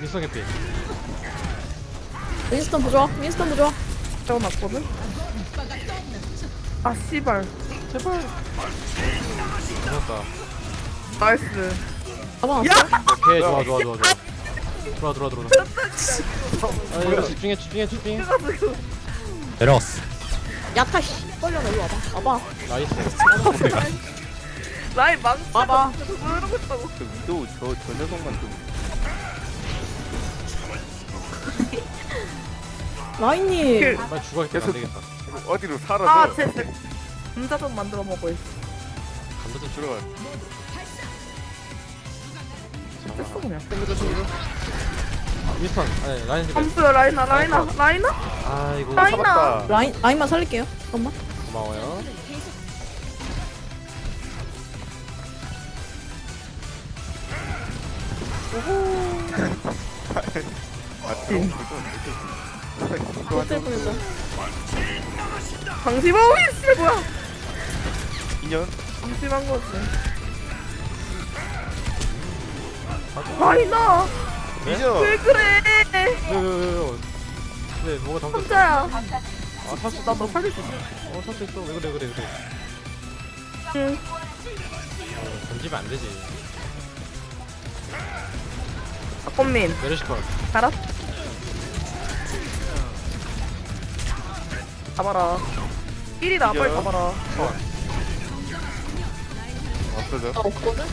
윈스턴 개피. 윈스턴 부좋아 윈스턴 부좋아 태어났거든? 아 씨발. 제발. 잡았다. 나이스. 잡아놨어 오케이 좋아 좋아 좋아 좋아. 들어와 들어와 들어와. 아 이거 집중해 집중해 집중해. 내려왔어. 야타 씨. 빨려 나 이리 와봐. 와봐. 나이스. 라인 망치 와봐. 있다고. 그 위도우 저, 저 녀석만 좀 라인님. 빨리 죽어야겠다 안 되겠다. 어디로 사라져? 아쟤 감자 좀 만들어 먹어 있어. 감자 좀 들어가 됐어 그냥 윈스턴. 아니 라인 힐 함수야 라이나 라이나 라이나? 아이고. 라인. 잡았다. 라인 라인만 살릴게요. 잠깐만. 고마워요. 아 들어온 거죠? 어 쩔 뻔했어 방심하고 있어 뭐야? 인연? 방심한 거지. 라이나! 인연! 왜 그래? 왜왜왜왜? 네 뭐가 담겨 혼자야. 아 살수 나너 살릴 수 있어. 어 살수 있어. 왜 그래 그래 그래. 응. 어, 던지면 안 되지. 박건민. 메르시컷. 알았? 잡아라. 1이다 빨리 이겨요. 잡아라. 없어져? 나 없거든?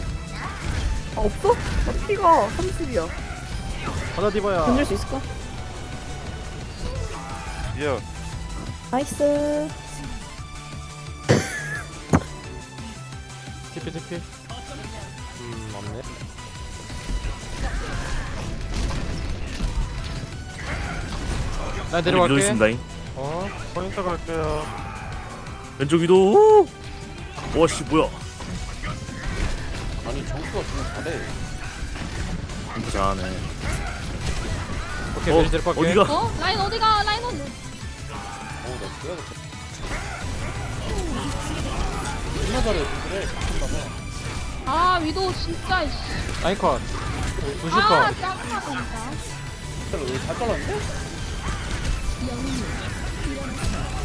아 없어? 나 피가 30이야. 하나 디바야. 수 있을까? 인연 나이스. TP TP 음 없네. 나 내려갈게. 있습니다잉. 어 포인트 갈게요. 왼쪽 위도. 와씨 뭐야. 아니 정수가 좀 잘해 잘하네. 오케이 어, 갈게. 어디가? 어? 라인 어디가? 라인 어디? 아. 위도 진짜 이씨. 라인컷. 아 부실컷. 짜증나 진짜.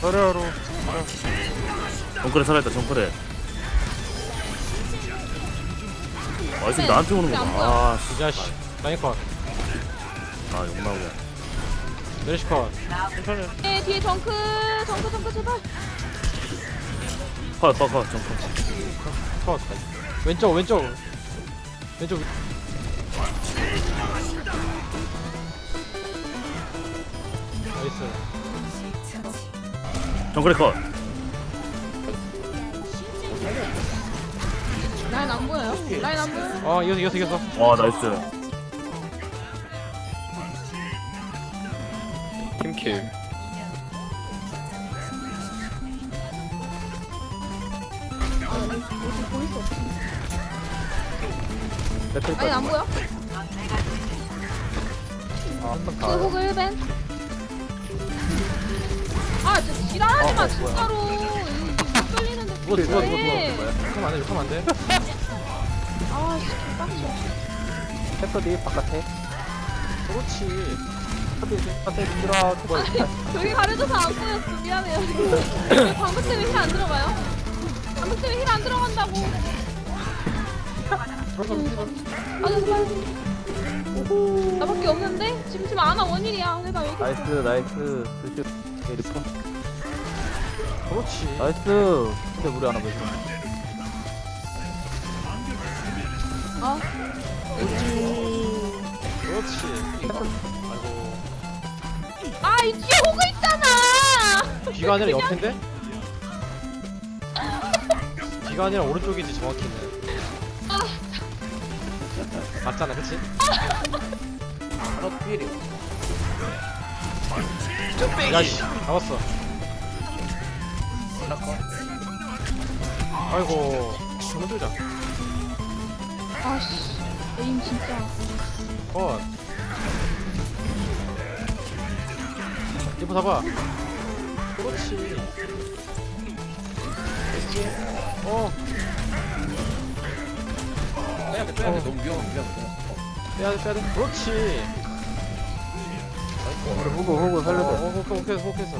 서려로 정글에 살아있다 정글에 아 지금 나한테 오는 거봐 이 자식. 라인컷. 아 욕나오게 천천히 네, 뒤에 정크. 정크 정크 제발. 컷컷컷 정글 컷. 왼쪽 왼쪽. 왼쪽. 나이스 정글에 컷 라인 안 보여요? 라인 안 보여? 아 이겼어 이겼어 이겼어 와 나이스 팀킬 라인 안 보여? 아가 호그 1벤. 아 진짜 지랄하지 마 진짜로. 이거 끌리는데. 누가 누가 누가 누가 왜? 욕하면 안돼 욕하면 안돼 아 씨 빡쳐. 패터디 바깥에 그렇지 바깥에 들어 그거 여기 가려져서 안 보였어 미안해요. 이거 방금 때문에 힐안 들어가요? 방금 때문에 힐안 들어간다고. 아 제발. 나밖에 없는데? 지금 지금 아나 원일이야. 내가 왜 이렇게 나이스 나이스 드시 리폰 그렇지. 나이스. 근데 우리 하나 왜아 그렇지. 아이고 아, 이 뒤에 호그 있잖아! 뒤가 아니라 옆인데? 뒤가 아니라 오른쪽이지 정확히는. 맞잖아 그치? 야씨. 잡았어. 아이고. 너무 들자. 아씨, 에임 진짜. 컷. 이거 잡아. 그렇지. 어. 빼야돼 빼야돼. 너무 위험해. 빼야돼 빼야돼. 그렇지 우리 호구 호구 어, 살려줘 호크 호크 호크했어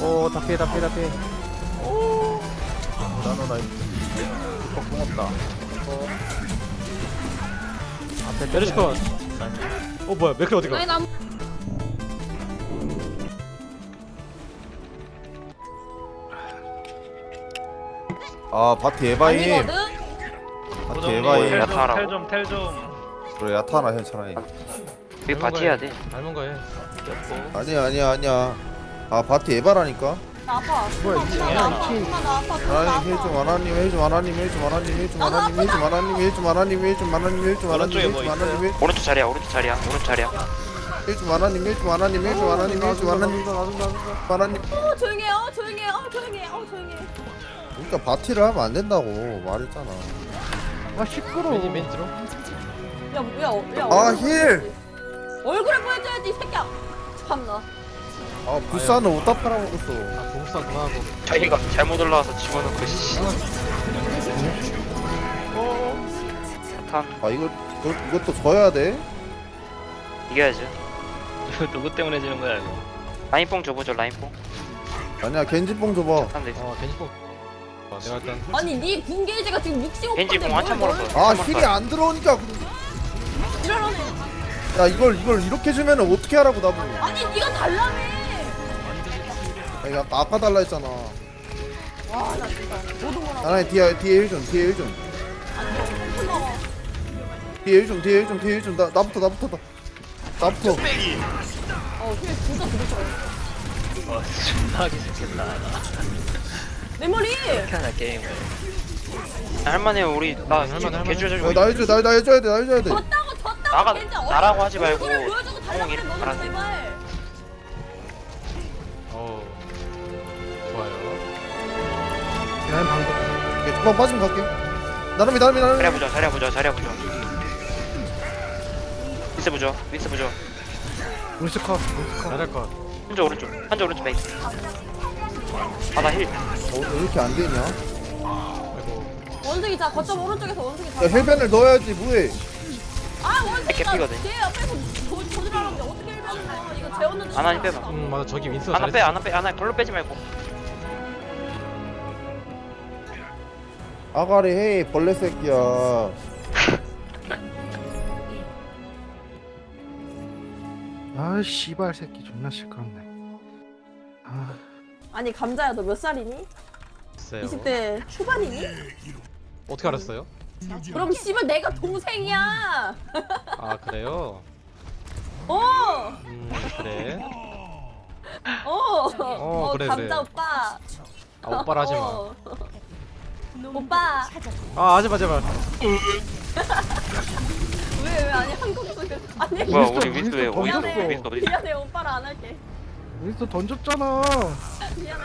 오 다 피해 다 피해 다 피해. 오. 나노 나이스 어 고맙다. 어. 앞에 메르시컷. 어 뭐야 맥클 어디가? 아니 남아 바티 에바임. 아니거든. 바티 에바임? 텔좀 텔 좀. 그래 야타나 해 차라 리 우리 바티 해야 돼. 닮은 거해 아니야 아니야 아니야 아 바티 에바라니까 나 아파. 뭐야 이게? 나 아파. 엄마 나 아파. 나 아파. 하나님 해좀 하나님 해좀 하나님 해좀 하나님 해좀 하나님 해좀 하나님 해좀 하나님 해좀 하나님 해좀 하나님 오른쪽에 뭐 해좀 하나님 해좀 오른쪽 자리야, 오른쪽 자리야, 오른쪽 자리야. 해좀 하나님 해좀 하나님 해좀 하나님 해좀 하나님 하나님 어 조용히 해. 어 조용히 해. 어 조용히 해. 어 조용히 해. 그러니까 바티를 하면 안 된다고 말했잖아 아 시끄러워 매니 들어 야 뭐야? 야아 얼굴- 힐! 얼굴에 보여줘야지 이 새끼야. 참나. 아 부산은 옷다 팔아먹었어 아 공수상 그만하고 자기가 잘못 올라와서 집어넣고 씨. 탄아 이거 이거, 이것도 져야 돼? 이겨야죠. 누구 때문에 지는 거야 이거? 라인뽕 줘보죠, 라인뽕. 아니야 겐지뽕 줘봐 탄. 어 벤치폭 아, 내가 일단 아니 네 군게이지가 지금 65%인데 겐지뽕 한참 멀었어. 아 한참 힐이. 안 들어오니까 이러네. 야 이걸 이걸 이렇게 주면 어떻게 하라고 나보고 아니 네가 달라며. 아니 아까, 달라 했잖아 와 나 진짜 모두모라. 하나님 뒤에 뒤에 1좀 뒤에 1좀 고마워. 뒤에 1좀 뒤에 1좀 뒤에 1좀 나, 나부터 나부터 나 나부터 어힐 진짜 부르셔. 와 존나 하기 싫겠다. 내 머리. 이렇게 하냐 게임을. 할만해요, 우리 나 할만해, 할만해. 개줄 야, 나 해줘 나, 나 해줘야 돼나 해줘야 돼 졌다고. 나가- 나라고 하지 말고 형 그래 이름 너는 말하세요. 제발. 어 좋아요 오케이 두번 빠지면 갈게 나름이 나름이 나름이 자리야 보죠, 자리야 보죠, 자리야 보죠. 미스 보죠, 미스 보죠. 루시커 나랄컷 한쪽 오른쪽, 한쪽 오른쪽 메이. 바다 힐. 어, 왜 이렇게 안 되냐 야 원숭이 자 거점 오른쪽에서 원숭이 자. 헬벤을 넣어야지 뭐해 아 원숭이가 개피거든. 제 옆에서 조- 조절하는데 어떻게 넣어? 이거 재웠는데. 빼봐. 음 맞아 저기 윈스가 하나 빼, 잘했어 하나 빼, 하나 별로 빼지 말고. 아가리 헤이 벌레 새끼야 아 씨발 새끼 존나 시끄럽네 아 아니 감자야 너 몇 살이니? 있어요 20대 초반이니? 어떻게 알았어요? 그럼 씨발 내가 동생이야. 아 그래요? 어. 음 그래 어. 어, 그래, 감자 그래. 오빠. 아 오빠라 하지 마 어. 오빠. 아 하지 마 제발 왜 왜 아니 한국 소리. 아니. 뭐야, 우리 미스 왜 있어? 미안해. 어디? 미안해 오빠라 안 할게. 윈스턴 던졌잖아 미안해.